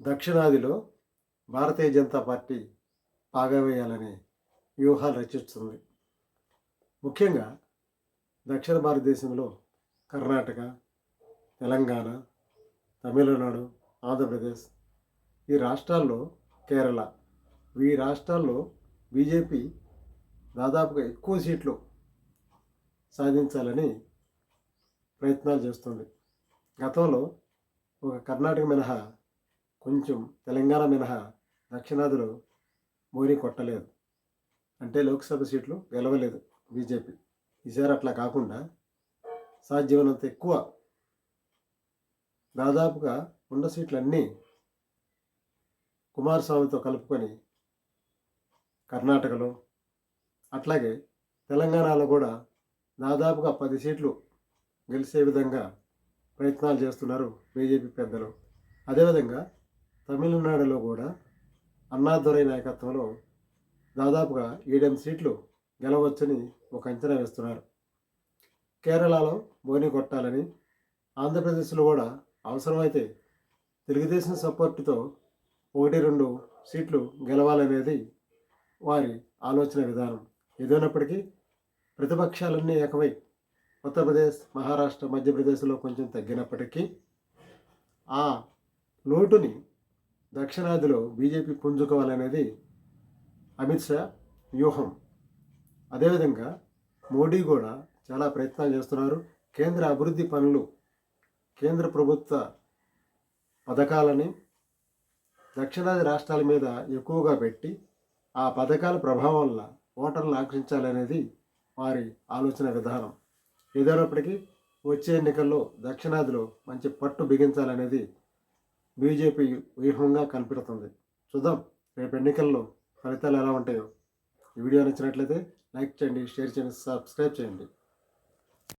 దక్షిణాదిలో భారతీయ జనతా పార్టీ పాగవేయాలని వ్యూహాలు రచిస్తుంది. ముఖ్యంగా దక్షిణ భారతదేశంలో కర్ణాటక తెలంగాణ తమిళనాడు ఆంధ్రప్రదేశ్ ఈ రాష్ట్రాల్లో కేరళ ఈ రాష్ట్రాల్లో బీజేపీ దాదాపుగా ఎక్కువ సీట్లు సాధించాలని ప్రయత్నాలు చేస్తుంది. గతంలో ఒక కర్ణాటక మినహా కొంచెం తెలంగాణ మినహా దక్షిణాదిలో మోరీ కొట్టలేదు. అంటే లోక్సభ సీట్లు గెలవలేదు బీజేపీ. ఈసారి అట్లా కాకుండా సాధ్యమైనంత ఎక్కువ దాదాపుగా ఉన్న సీట్లన్నీ కుమారస్వామితో కలుపుకొని కర్ణాటకలో అట్లాగే తెలంగాణలో కూడా దాదాపుగా పది సీట్లు గెలిచే విధంగా ప్రయత్నాలు చేస్తున్నారు బీజేపీ పెద్దలు. అదేవిధంగా తమిళనాడులో కూడా అన్నాదురై నాయకత్వంలో దాదాపుగా ఏడెనిమిది సీట్లు గెలవచ్చని ఒక అంచనా వేస్తున్నారు. కేరళలో బోని కొట్టాలని ఆంధ్రప్రదేశ్లో కూడా అవసరమైతే తెలుగుదేశం సపోర్టుతో ఒకటి రెండు సీట్లు గెలవాలనేది వారి ఆలోచన విధానం. ఏదైనప్పటికీ ప్రతిపక్షాలన్నీ ఏకమై ఉత్తరప్రదేశ్ మహారాష్ట్ర మధ్యప్రదేశ్లో కొంచెం తగ్గినప్పటికీ ఆ లోటుని దక్షిణాదిలో బీజేపీ పుంజుకోవాలనేది అమిత్ షా వ్యూహం. అదేవిధంగా మోడీ కూడా చాలా ప్రయత్నాలు చేస్తున్నారు. కేంద్ర అభివృద్ధి పనులు కేంద్ర ప్రభుత్వ పథకాలని దక్షిణాది రాష్ట్రాల మీద ఎక్కువగా పెట్టి ఆ పథకాల ప్రభావం వల్ల ఓటర్లను ఆకర్షించాలనేది వారి ఆలోచన విధానం. ఏదైనప్పటికీ వచ్చే ఎన్నికల్లో దక్షిణాదిలో మంచి పట్టు బిగించాలనేది బీజేపీ వ్యూహంగా కనిపెడుతుంది. చూద్దాం రేపు ఎన్నికల్లో ఫలితాలు ఎలా ఉంటాయో. ఈ వీడియో నచ్చినట్లయితే లైక్ చేయండి షేర్ చేయండి సబ్స్క్రైబ్ చేయండి.